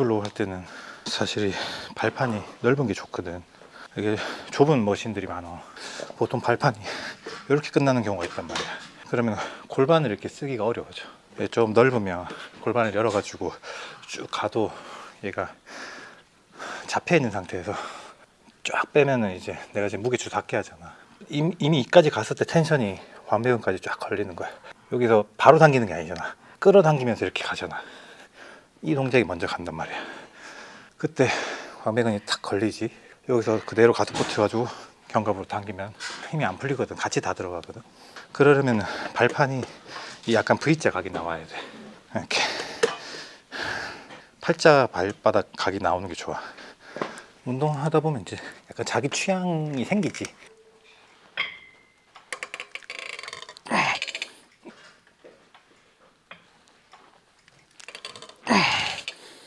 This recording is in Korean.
이걸로 할 때는 사실 이 발판이 넓은 게 좋거든. 이게 좁은 머신들이 많아. 보통 발판이 이렇게 끝나는 경우가 있단 말이야. 그러면 골반을 이렇게 쓰기가 어려워져. 얘좀 넓으면 골반을 열어 가지고 쭉 가도 얘가 잡혀 있는 상태에서 쫙 빼면은 이제 내가 지금 무게추 닿게 하잖아. 이미, 이미 이까지 갔을 때 텐션이 완배근까지 쫙 걸리는 거야. 여기서 바로 당기는 게 아니잖아. 끌어당기면서 이렇게 가잖아. 이 동작이 먼저 간단 말이야. 그때 완배근이 탁 걸리지. 여기서 그대로 가득 붙여가지고 견갑으로 당기면 힘이 안 풀리거든. 같이 다 들어가거든. 그러려면 발판이 이 약간 V자 각이 나와야 돼. 이렇게 팔자 발바닥 각이 나오는 게 좋아. 운동하다 보면 이제 약간 자기 취향이 생기지.